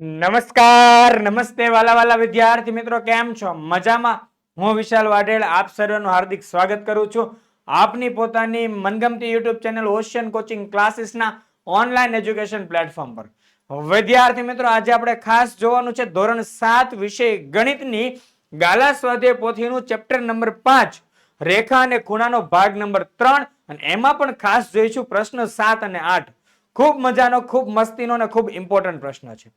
નમસ્કાર, નમસ્તે વાલા વાલા વિદ્યાર્થી મિત્રો, કેમ છો? મજામાં? હું વિશાલ વાઢેલ, આપ સર્વનું હાર્દિક સ્વાગત કરું છું. આપની પોતાની મનગમતી યુટ્યુબ ચેનલ ઓશિયન કોચિંગ ક્લાસીસના ઓનલાઈન એજ્યુકેશન પ્લેટફોર્મ પર. વિદ્યાર્થી મિત્રો, આજે આપણે ખાસ જોવાનું છે ધોરણ સાત વિષય ગણિતની ગાલા સ્વાધ્યાય પોથીનું ચેપ્ટર નંબર પાંચ, રેખા અને ખૂણાનો ભાગ નંબર ત્રણ, અને એમાં પણ ખાસ જોઈશું પ્રશ્ન સાત અને આઠ. ખૂબ મજાનો, ખૂબ મસ્તીનો અને ખૂબ ઇમ્પોર્ટન્ટ પ્રશ્ન છે.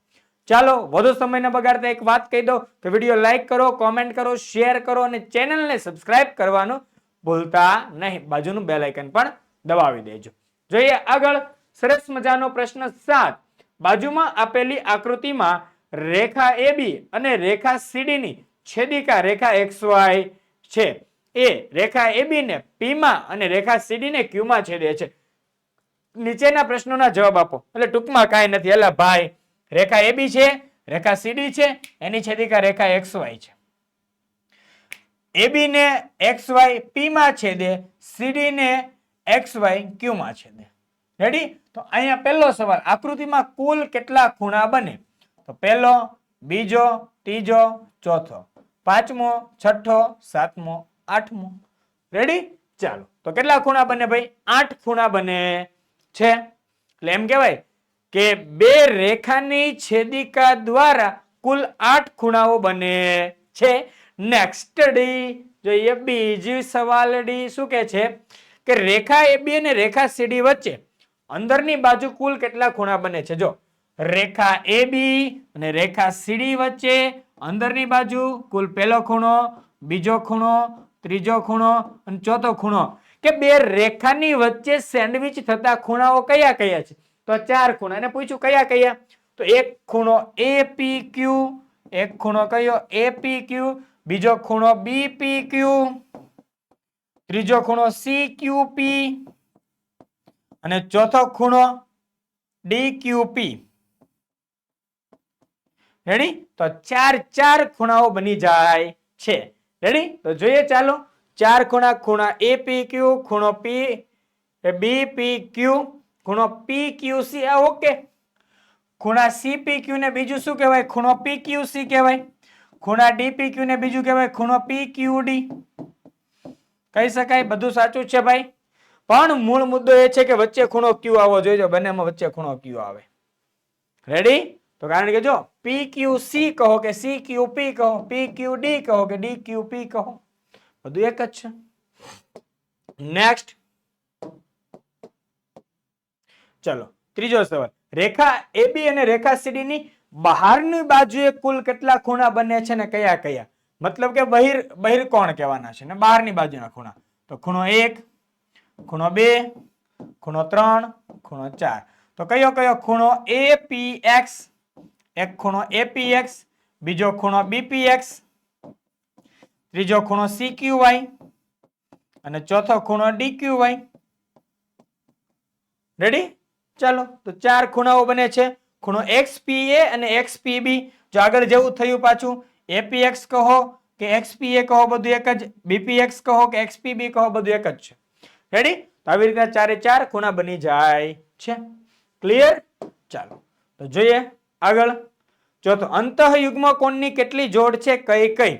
ચાલો, વધુ સમય ન બગાડતા એક વાત કહી દો કે વીડિયો લાઈક કરો કોમેન્ટ કરો શેર કરો અને ચેનલને સબસ્ક્રાઇબ કરવાનું ભૂલતા નહીં. બાજુનું બેલ આઇકન પણ દબાવી દેજો. જોઈએ આગળ, સરસ મજાનો પ્રશ્ન સાત. બાજુમાં આપેલી આકૃતિમાં રેખા એબી અને રેખા સીડીની છેદિકા રેખા XY છે. એ રેખા AB ને P માં અને રેખા સીડી ને ક્યુમાં છેદે છે. નીચેના પ્રશ્નોના જવાબ આપો. એટલે ટૂંકમાં કાંઈ નથી. એટલે ભાઈ રેખા એબી છે, રેખા સીડી છે, એની છેદિકા રેખા એક્સ વાય છે AB ને એક્સ વાય પી માં છેદે સીડી ને એક્સ વાય ક્યુ માં છેદે. રેડી તો અહીંયા પહેલો સવાલ, આકૃતિમાં કુલ કેટલા ખૂણા બને? તો પહેલો, બીજો, ત્રીજો, ચોથો, પાંચમો, છઠ્ઠો, સાતમો, આઠમો. રેડી ચાલો. તો કેટલા ખૂણા બને ભાઈ? આઠ ખૂણા બને છે. એટલે એમ કહેવાય કે બે રેખાની છેદિકા દ્વારા કુલ આઠ ખૂણાઓ બને છે. નેક્સ્ટ ડી જોઈએ બીજી સવાલ ડી શું કે છે? કે રેખા એ બી અને રેખા સીડી વચ્ચે અંદરની બાજુ કુલ કેટલા ખૂણા બને છે? જો રેખા એ બી અને રેખા સીડી વચ્ચે અંદરની બાજુ કુલ પહેલો ખૂણો, બીજો ખૂણો, ત્રીજો ખૂણો અને ચોથો ખૂણો. કે બે રેખાની વચ્ચે સેન્ડવિચ થતા ખૂણાઓ કયા કયા છે? તો ચાર ખૂણા. એને પૂછ્યું, કયા કયા? તો એક ખૂણો APQ એક ખૂણો કયો? ક્યુ બીજો ખૂણો BPQ ત્રીજો ખૂણો સી ક્યુ પી અને ચોથો ખૂણો ડી ક્યુ પી રેડી તો ચાર ચાર ખૂણાઓ બની જાય છે. રેડી તો જોઈએ ચાલો. ચાર ખૂણા ખૂણા APQ ખૂણો પી બી પી BPQ ખૂણો PQC આ ઓકે ખૂણા CPQ ને બીજું શું કહેવાય? ખૂણો PQC કહેવાય. ખૂણા DPQ ને બીજું કહેવાય ખૂણો PQD કહી શકાય? બધું સાચું છે ભાઈ. પણ મૂળ મુદ્દો એ છે કે વચ્ચે ખૂણો Q આવવો જોઈએ. જો બંનેમાં વચ્ચે ખૂણો Q આવે. રેડી તો કારણ કે જો PQC કહો કે CQP કહો PQD કહો કે DQP કહો, બધું એક જ છે. નેક્સ્ટ ચલો, ત્રીજો સવાલ. રેખા AB અને રેખા સીડીની બહારની બાજુએ કુલ કેટલા ખૂણા બને છે ને કયા કયા? મતલબ કે બહિર બહિર્કોણ કહેવાના છે ને? બહારની બાજુના ખૂણા. તો ખૂણો એક, ખૂણો બે, ખૂણો ત્રણ, ખૂણો ચાર. તો કયો કયો? ખૂણો APX એક ખૂણો APX બીજો ખૂણો BPX ત્રીજો ખૂણો સીક્યુવાય અને ચોથો ખૂણો ડીક્યુવાય રેડી ચાલો, તો ચાર ખૂણાઓ બને છે. ખૂણો XPA અને XPB જો આગળ જેવું થયું પાછું APX કહો કે XPA કહો, બધું એક જ. BPX કહો કે XPB કહો, બધું એક જ છે. રેડી તો આવી રીતે ચારે ચાર ખૂણા બની જાય છે. ક્લિયર ચાલો. તો જોઈએ આગળ. ચોથો અંતઃયુગ્મ કોણની કેટલી જોડ છે? કઈ કઈ.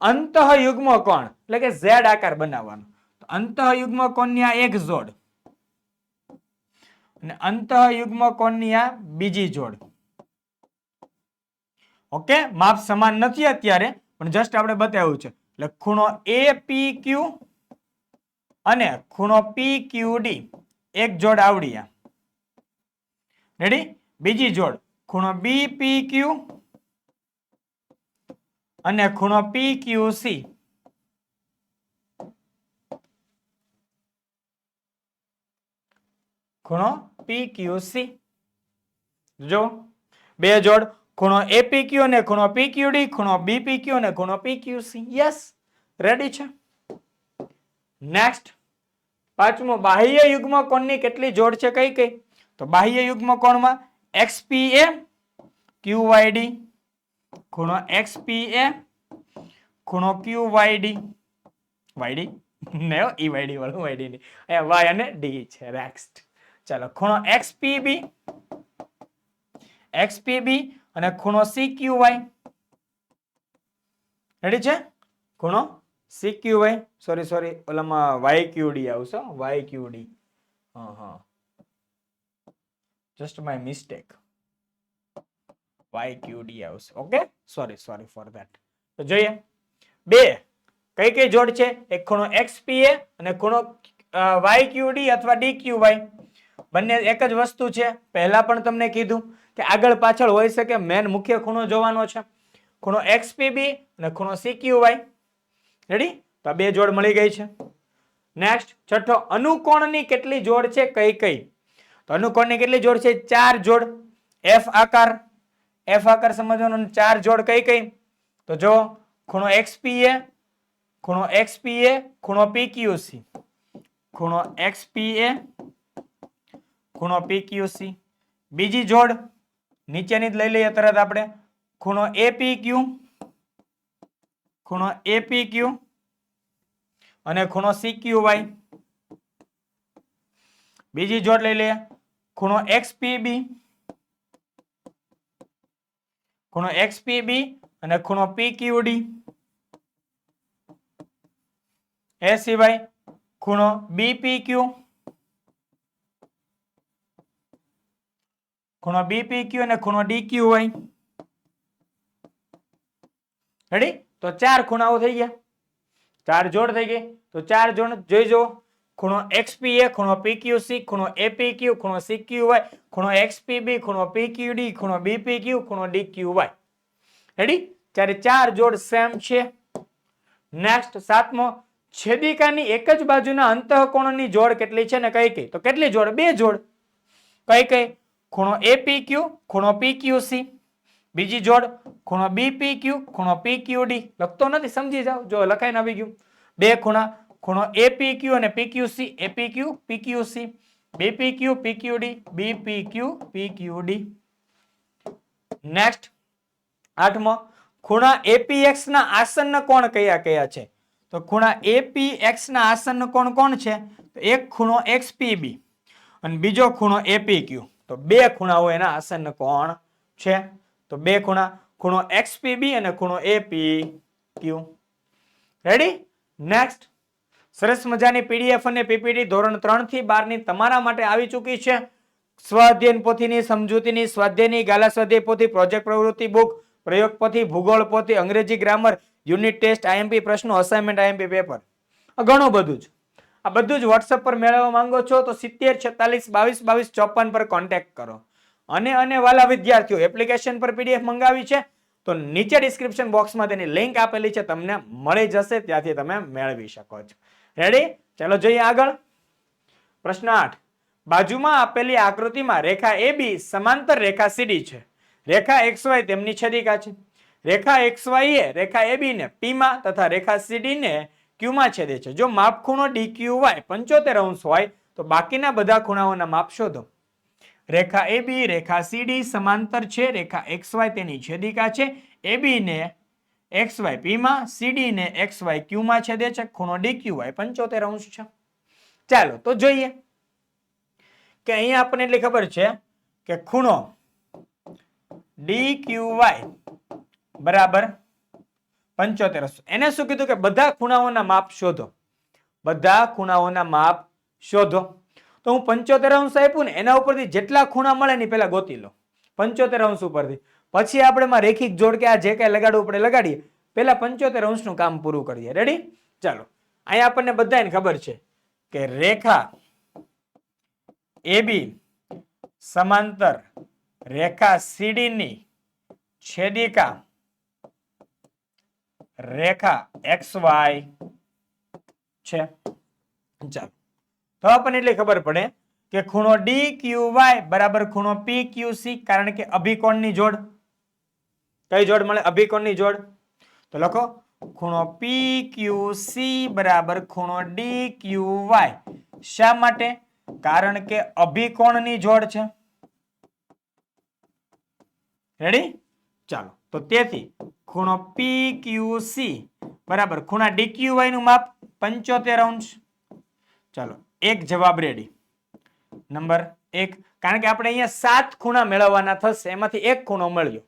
અંતઃયુગ્મ કોણ? એટલે કે ઝેડ આકાર બનાવવાનો. તો અંતઃયુગ્મ કોણની આ એક જોડ. અને અંતઃયુગ્મ કોણની આ બીજી જોડ? ઓકે, માપ સમાન નથી અત્યારે, પણ જસ્ટ આપણે બતાવ્યું છે. એટલે ખૂણો APQ અને ખૂણો પી ક્યુ ડી એક જોડ આવડી આ. રેડી બીજી જોડ. ખૂણો BPQ અને ખૂણો PQC ખૂણો PQC જો, બે જોડ, ખૂણો APQ અને ખૂણો PQD ખૂણો BPQ અને ખૂણો સી યસ રેડી છે? નેક્સ્ટ પાંચમો, બાહ્ય યુગ્મ કોણની કેટલી જોડ છે, કઈ કઈ? તો બાહ્ય યુગ્મ કોણમાં XPA ક્યુવાયડી ખૂણો XPA ખૂણો ક્યુવાયડી વાયડી ને EYD વાળું વાયડી ની. અહીંયા વાય અને ડી છે નેક્સ્ટ ચાલો ખૂણો XPB એક્સપીબી અને ખૂણો સીક્યુવાય રેડી છે? ખૂણો વાય સોરી સોરી ઓલામાં વાયક્યુડી આવશે વાયક્યુડી હા હા જસ્ટ માય મિસ્ટેક વાયક્યુડી આવશે okay sorry sorry for that તો જોઈએ. બે. કઈ કઈ જોડ છે? એક ખૂણો એક્સપીએ અને ખૂણો વાયક્યુડી અથવા ડીક્યુવાય બંને એક જ વસ્તુ છે. પહેલા પણ તમને કીધું કે આગળ પાછળ હોઈ શકે મેન મુખ્ય ખૂણો જોવાનો છે. ખૂણો એક્સપીબી અને ખૂણો સીક્યુવાય રેડી તો બે જોડ મળી ગઈ છે. નેક્સ્ટ છઠ્ઠો, અનુકોણની કેટલી જોડ છે, કઈ કઈ? તો અનુકોણની કેટલી જોડ છે, ચાર જોડ. એફ આકાર. એફ આકાર સમજવાનો ચાર જોડ કઈ કઈ? તો જો, ખૂણો એક્સપીએ ખૂણો એક્સપીએ ખૂણો પીક્યુસી ખૂણો એક્સપીએ ખૂણો પીક્યુસી બીજી જોડ નીચેની જ લઈ લઈએ તરત આપણે. ખૂણો એપીક્યુ ખૂણો એપીક્યુ અને ખૂણો સીક્યુવાય બીજી જોડ લઈ લઈએ. ખૂણો એક્સપીબી ખૂણો એક્સપીબી અને ખૂણો પીક્યુડી એ સિવાય ખૂણો બીપીક્યુ ખૂણો બીપી ક્યુ અને ખૂણો ડીક્યુવાય રેડી તો ચાર ખૂણાઓ થઈ ગયા. ચાર જોડ થઈ ગઈ. તો ચાર જોડ જોઈ જુઓ ખૂણો એક્સપીએ ખૂણો પીક્યુ સી ખૂણો એપી ક્યુ ખૂણો સીક્યુવાય ખૂણો એક્સપી બી ખૂણો પીક્યુડી ખૂણો બીપી ક્યુ ખૂણો ડીક્યુવાય રેડી ત્યારે ચાર જોડ સેમ છે. નેક્સ્ટ સાતમો. છેદિકાની એક જ બાજુના અંતઃકોણની જોડ કેટલી છે ને કઈ કઈ? તો કેટલી જોડ? બે જોડ. કઈ કઈ? ખૂણો એપીક્યુ ખૂણો પી ક્યુ સી બીજી જોડ, ખૂણો બીપીક્યુ ખૂણો પીક્યુડી લખતો નથી, સમજી જાઓ. જો લખાઈને આવી ગયું. બે ખૂણા, ખૂણો એપીક્યુ અને PQC B PQC BPQ PQD Q D next આઠમો, ખૂણા એપીએક્સ ના આસન કોણ કયા કયા છે? તો ખૂણા એપીએક્સ ના આસન કોણ કોણ છે? તો એક ખૂણો એક્સપીબી અને બીજો ખૂણો એપીક્યુ તો બે ખૂણાઓ એના આસન કોણ છે? તો બે ખૂણા, ખૂણો એક્સપીબી અને ખૂણો એપી ક્યુ. રેડી નેક્સ્ટ સરસ મજાની પીડીએફ અને પીપીટી ધોરણ ત્રણથી બારની તમારા માટે આવી ચૂકી છે. સ્વાધ્યન પોથીની સમજૂતીની સ્વાધ્યાયની ગાલા સ્વાધ્યાય પોથી, પ્રોજેક્ટ પ્રવૃત્તિ બુક, પ્રયોગ પોથી, ભૂગોળ પોથી, અંગ્રેજી ગ્રામર, યુનિટ ટેસ્ટ, આઈએમપી પ્રશ્નો, અસાઇનમેન્ટ, આઈએમપી પેપર. ઘણું બધું જ આ બધું જ વોટ્સએપ પર મેળવવા માંગો છો તો સિત્તેર, છેતાલીસ, બાવીસ બાવીસ, ચોપન પર કોન્ટેક્ટ કરો. અને અને વાલા વિદ્યાર્થીઓ એપ્લિકેશન પર પીડીએફ મંગાવી છે, તો નીચે ડિસ્ક્રિપ્શન બોક્સમાં તેની લિંક આપેલી છે, તમને મળી જશે, ત્યાંથી તમે મેળવી શકો છો. રેડી ચાલો જોઈએ આગળ. પ્રશ્ન આઠ. બાજુમાં આપેલી આકૃતિમાં રેખા એ બી સમાંતર રેખા સીડી છે. રેખા એક્સ વાય તેમની છેદિકા છે. રેખા એક્સ વાય એ રેખા એ બી ને પીમાં તથા રેખા સીડી ને ક્યુ માં છેદે છે. જો માપ ખૂણો ડી ક્યુ વાય પંચોતેર અંશ હોય, તો બાકીના બધા ખૂણાઓના માપ શોધો. રેખા એ બી, રેખા સીડી સમાંતર છે. રેખા એક્સ વાય તેની છેદિકા છે. એ બી ને એક્સ વાય પી માં સીડી ને એક્સ વાય ક્યુમાં છેદે છે. ખૂણો ડી ક્યુ વાય પંચોતેર અંશ છે. ચાલો, તો જોઈએ કે અહીંયા આપણને એટલી ખબર છે કે ખૂણો ડી ક્યુ વાય બરાબર પંચોતેર અંશ. એને શું કીધું કે બધા ખૂણાઓના માપ શોધો. બધા ખૂણાઓના માપ શોધો. તો હું પંચોતેર અંશ આપ્યું ને, એના ઉપરથી જેટલા ખૂણા મળે ને પેલા ગોતી લો. પંચોતેર અંશ ઉપરથી. પછી આપણે એમાં રેખિક જોડ કે આ જે કાંઈ લગાડવું પડે લગાડીએ. પેલા પંચોતેર અંશનું કામ પૂરું કરીએ. રેડી ચાલો. અહીંયા આપણને બધાને ખબર છે કે રેખા એબી સમાંતર રેખા સીડી ની છેદિકા રેખા એક્સ વાય છે. ચાલો. તો આપણને એટલી ખબર પડે કે ખૂણો ડી ક્યુ વાય બરાબર ખૂણો પી ક્યુ સી કારણ કે અભિકોણની જોડ. કઈ જોડ મળે? અભિકોણની જોડ. તો લખો. ખૂણો પી ક્યુ સી બરાબર ખૂણો ડી ક્યુ વાય. શા માટે? કારણ કે અભિકોણની જોડ છે. રેડી ચાલો. તો તેથી ખૂણો પી ક્યુ સી બરાબર, ખૂણા ડી ક્યુ નું માપ પંચોતેર અંશ. ચાલો, એક જવાબ રેડી નંબર એક, કારણ કે આપણે અહીંયા સાત ખૂણા મેળવવાના થશે, એમાંથી એક ખૂણો મળ્યો.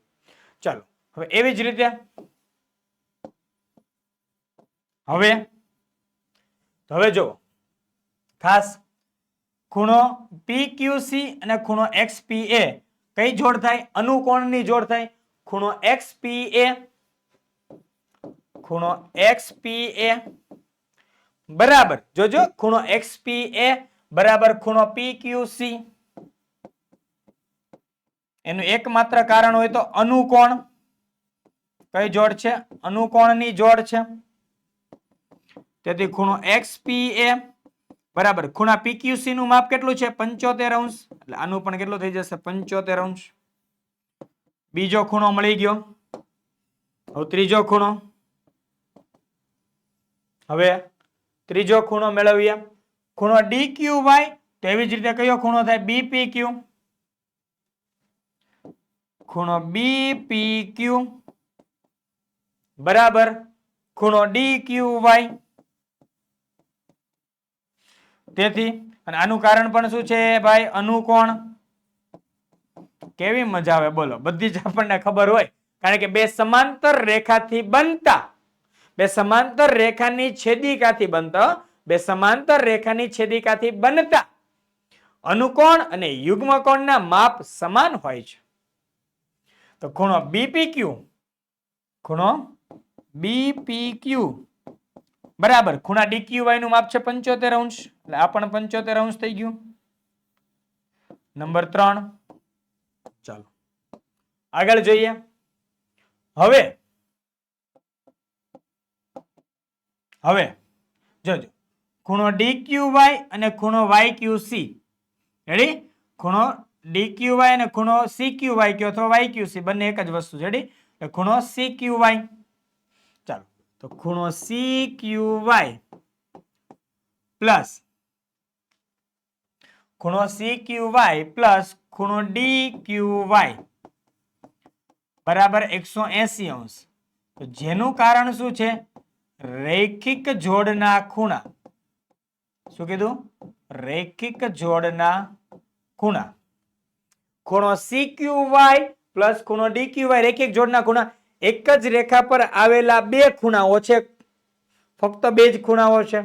ચાલો, હવે એવી જ રીતે. હવે હવે જો ખાસ ખૂણો પી ક્યુ સી અને ખૂણો XPA કઈ જોડ થાય? અનુકોણની જોડ થાય? ખૂણો XPA ખૂણો એક્સ પી એ બરાબર. જોજો, ખૂણો XPA બરાબર ખૂણો પી ક્યુ સી એનું એકમાત્ર કારણ હોય તો અનુકોણ. કઈ જોડ છે? અનુકોણની જોડ છે. તેથી ખૂણો એક્સ પી એ બરાબર. ખૂણા પીક્યુસી નું માપ કેટલું છે? પંચોતેર અંશ. એટલે આનું પણ કેટલું થઈ જશે? પંચોતેર અંશ. બીજો ખૂણો મળી ગયો. હવે ત્રીજો ખૂણો. હવે ત્રીજો ખૂણો મેળવીએ. ખૂણો DQY તેવી જ રીતે કયો ખૂણો થાય? BPQ ખૂણો BPQ બરાબર. ખૂણો DQY તેથી, અને આનું કારણ પણ શું છે ભાઈ? અનુકોણ. કેવી મજા આવે? બોલો. બધી જ આપણને ખબર હોય. કારણ કે બે સમાંતર રેખાથી બનતા, બે સમાંતર રેખાની છેદિકાથી બનતા, બે સમાંતર રેખાની છેદિકાથી બનતા, અનુકોણ અને યુગ્મકોણના માપ સમાન હોય છે. તો ખૂણો બીપીક્યુ ખૂણો બીપીક્યુ બરાબર. ખૂણા ડીક્યુવાયનું માપ છે પંચોતેર અંશ. એટલે આ પણ પંચોતેર અંશ થઈ ગયું. નંબર ત્રણ. આગળ જોઈએ. હવે હવે જોજો ખૂણો ડી ક્યુ વાય અને ખૂણો વાય ક્યુ સી. રેડી ખૂણો ડી ક્યુ વાય અને ખૂણો સી ક્યુ વાય કયો અથવા સી, બંને એક જ વસ્તુ છે. Ready C Q Y. ચાલો, તો ખૂણો સી ક્યુ વાય પ્લસ ખૂણો સી ક્યુ વાય પ્લસ ખૂણો ડીક્યુવાય બરાબર એકસો એસી અંશ. તો જેનું કારણ શું છે? રૈખિક જોડના ખૂણા. શું કીધું? રૈખિક જોડના ખૂણા. ખૂણો CQY પ્લસ ખૂણો DQY રૈખિક જોડના ખૂણા. એક જ રેખા પર આવેલા બે ખૂણાઓ છે. ફક્ત બે જ ખૂણાઓ છે.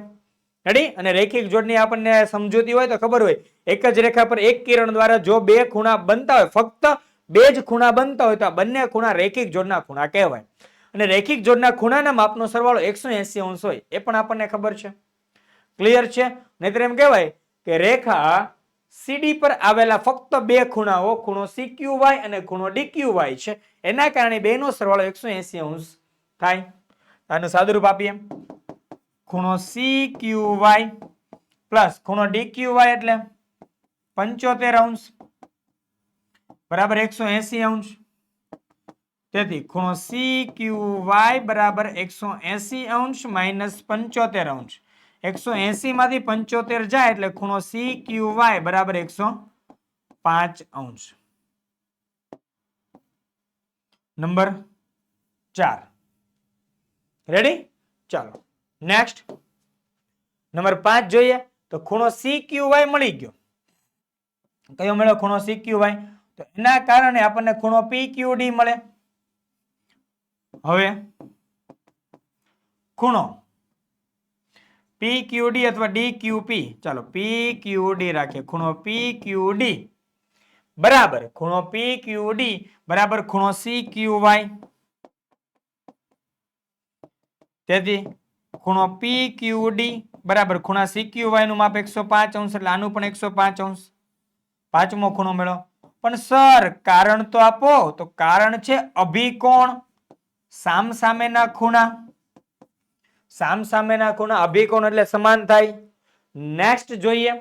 રેડી અને રૈખિક જોડની આપણને સમજૂતી હોય તો ખબર હોય. એક જ રેખા પર એક કિરણ દ્વારા જો બે ખૂણા બનતા હોય, ફક્ત બે જ ખૂણા બનતા હોય તો આ બંને ખૂણા રેખિક જોડના ખૂણા કહેવાય. અને રેખિક જોડના ખૂણાના માપનો સરવાળો એકસો એસી અંશ હોય, એ પણ આપણને ખબર છે. ક્લિયર છે? નહીતર એમ કહેવાય કે રેખા સીડી પર આવેલા ફક્ત બે ખૂણાઓ, ખૂણો CQY અને ખૂણો DQY છે. એના કારણે બેનો સરવાળો એકસો એસી અંશ થાય. આનું સાદુરૂપ આપીએ. ખૂણો CQY પ્લસ ખૂણો DQY એટલે પંચોતેર અંશ. બરાબર એકસો એસી અંશ. તેથી ખૂણો CQY બરાબર એકસો એસી અંશ માઇનસ પંચોતેર અંશ. એકસો એસી માંથી પંચોતેર જાય એટલે ખૂણો CQY બરાબર એકસો પાંચ અંશ. નંબર ચાર. રેડી ચાલો. નેક્સ્ટ નંબર પાંચ જોઈએ તો ખૂણો CQY મળી ગયો. કયો મળ્યો? ખૂણો CQY તો એના કારણે આપણને ખૂણો PQD મળે. હવે ખૂણો PQD અથવા DQP ચાલો PQD રાખીએ. ખૂણો PQD બરાબર. ખૂણો PQD બરાબર ખૂણો CQY તેથી ખૂણો PQD બરાબર ખૂણા CQY નું માપ એકસો પાંચ અંશ એટલે આનું પણ એકસો પાંચ અંશ. પાંચમો ખૂણો મેળો પણ સર, કારણ તો આપો. તો કારણ છે અભિકોણ. સામસામેના ખૂણા. સામસામેના ખૂણા અભિકોણ એટલે સમાન થાય. નેક્સ્ટ જોઈએ.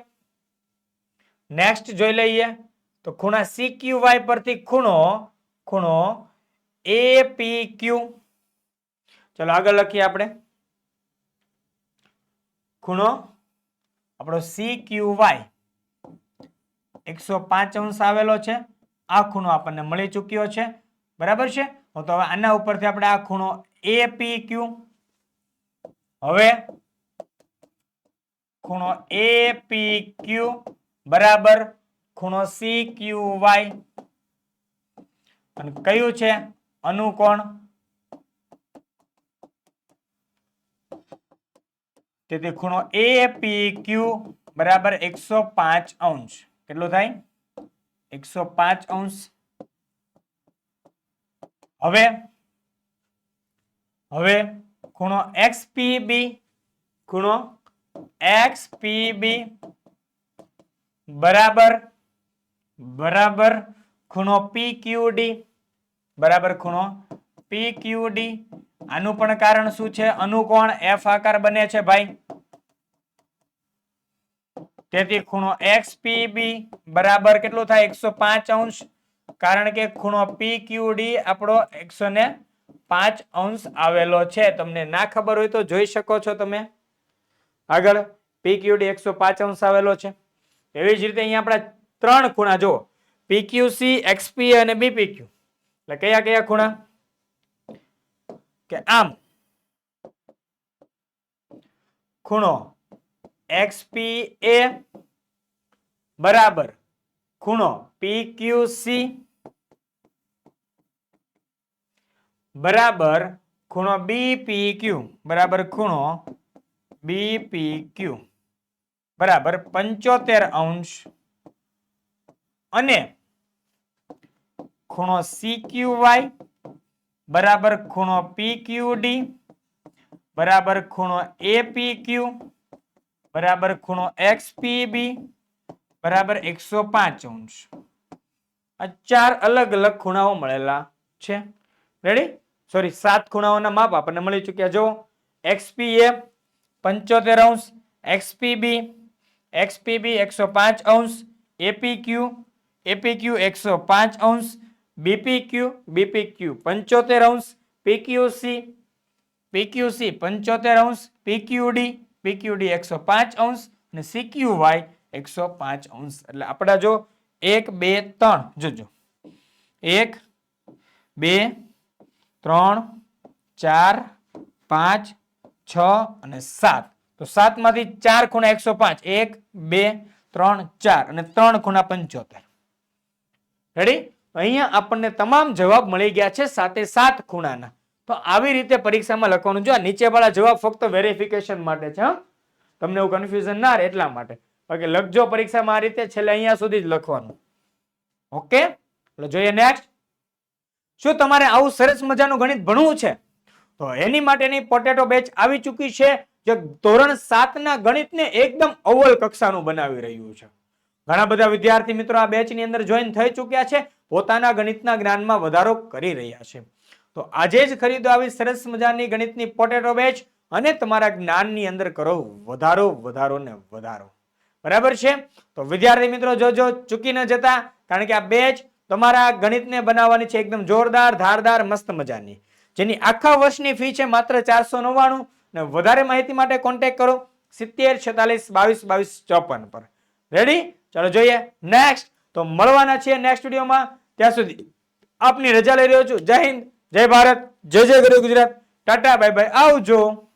નેક્સ્ટ જોઈ લઈએ. તો ખૂણા CQY પરથી ખૂણો ખૂણો APQ ચલો આગળ લખીએ આપણે. ખૂણો, આપણો CQY એકસો પાંચ અંશ આવેલો છે. આ ખૂણો આપણને મળી ચૂક્યો છે. બરાબર છે? તો હવે આના ઉપરથી આપણે આ ખૂણો APQ હવે ખૂણો APQ બરાબર ખૂણો સી ક્યુ વાય અને કયું છે? અનુકોણ. તેથી ખૂણો એ પી ક્યુ બરાબર એકસો પાંચ અંશ. કેટલું થાય? એકસો પાંચ અંશ. હવે હવે ખૂણો એક્સ પી બી, ખૂણો એક્સ પી બી બરાબર બરાબર ખૂણો પી ક્યુ ડી, બરાબર ખૂણો પી ક્યુ ડી. આનું પણ કારણ શું છે? અનુકોણ એફ આકાર બને છે ભાઈ. તેથી ખૂણો એક્સ પી બી બરાબર કેટલું થાય? એકસો પાંચ અંશ. કારણ કે ખૂણો પી ક્યુ ડી આપણો એકસો પાંચ અંશ આવેલો છે. તમને ના ખબર હોય તો જોઈ શકો છો તમે. આગળ પી ક્યુ ડી એકસો પાંચ અંશ આવેલો છે. એવી જ રીતે અહીંયા આપણા ત્રણ ખૂણા, જુઓ. પીક્યુસી એક્સપી અને બીપીક્યુ એટલે કયા કયા ખૂણા? કે આમ. ખૂણો એક્સપી બરાબર ખૂણો પીક્યુસી બરાબર ખૂણો બીપીક્યુ બરાબર ખૂણો બીપીક્યુ બરાબર પંચોતેર અંશ. અને ખૂણો CQY બરાબર ખૂણો PQD બરાબર ખૂણો APQ બરાબર ખૂણો XPB બરાબર એકસો પાંચ અંશ. આ ચાર અલગ અલગ ખૂણાઓ મળેલા છે. રેડી સોરી સાત ખૂણાઓના માપ આપણને મળી ચૂક્યા. જો XPA પંચોતેર અંશ એક્સપીબી એક્સપીબી એકસો પાંચ અંશ એપી ક્યુ એપી ક્યુ એકસો પાંચ અંશ બીપી ક્યુ બીપી ક્યુ પંચોતેર અંશ પીક્યુસી પીક્યુસી પંચોતેર અંશ PQD PQD એકસો પાંચ અંશ અને CQY એકસો પાંચ અંશ. એટલે આપણા જો એક, બે, ત્રણ, જોજો. એક, બે, ત્રણ, ચાર, પાંચ, છ અને સાત. તો સાતમાંથી ચાર ખૂણા એકસો પાંચ. એક, બે, ત્રણ, ચાર અને ત્રણ ખૂણા પંચોતેર. રેડી અહીંયા આપણને તમામ જવાબ મળી ગયા છે સાતે સાત ખૂણાના. તો આવી રીતે પરીક્ષામાં લખવાનું. જો આ નીચેવાળા જવાબ ફક્ત વેરિફિકેશન માટે છે તમને એવું કન્ફ્યુઝન ના રહે એટલા માટે. બાકી લખજો પરીક્ષામાં આ રીતે છેલ્લે અહીંયા સુધી જ લખવાનું. ઓકે? એટલે જોઈએ નેક્સ્ટ શું તમારે આવું સરસ મજાનું ગણિત ભણવું છે? તો એની માટેની પોટેટો બેચ આવી ચૂકી છે જે ધોરણ સાતના ગણિતને એકદમ અવ્વલ કક્ષાનું બનાવી રહ્યું છે. ઘણા બધા વિદ્યાર્થી મિત્રો આ બેચની અંદર જોઈન થઈ ચૂક્યા છે. પોતાના ગણિતના જ્ઞાનમાં વધારો કરી રહ્યા છે. તો આજે જ ખરીદો આવી સરસ મજાની ગણિતની પોટેટો બેચ અને તમારા જ્ઞાનની અંદર કરો વધારો વધારો ને વધારો. બરાબર છે? તો વિદ્યાર્થી મિત્રો, જોજો, ચૂકી ન જતા, કારણ કે આ બેચ તમારા ગણિતને બનાવવાની છે એકદમ જોરદાર, ધારદાર, મસ્ત મજાની. જેની આખા વર્ષની ફી છે માત્ર ચારસો નવ્વાણું ને વધારે માહિતી માટે કોન્ટેક્ટ કરો સિત્તેર, છેતાલીસ, બાવીસ બાવીસ, ચોપન પર. રેડી ચાલો જોઈએ. નેક્સ્ટ તો મળવાના છીએ નેક્સ્ટ વિડીયોમાં ત્યાં સુધી આપની રજા લઈ રહ્યો છું. જય હિન્દ. જય ભારત જય જય ગુરુ ગુજરાત. Tata bye bye. આવજો.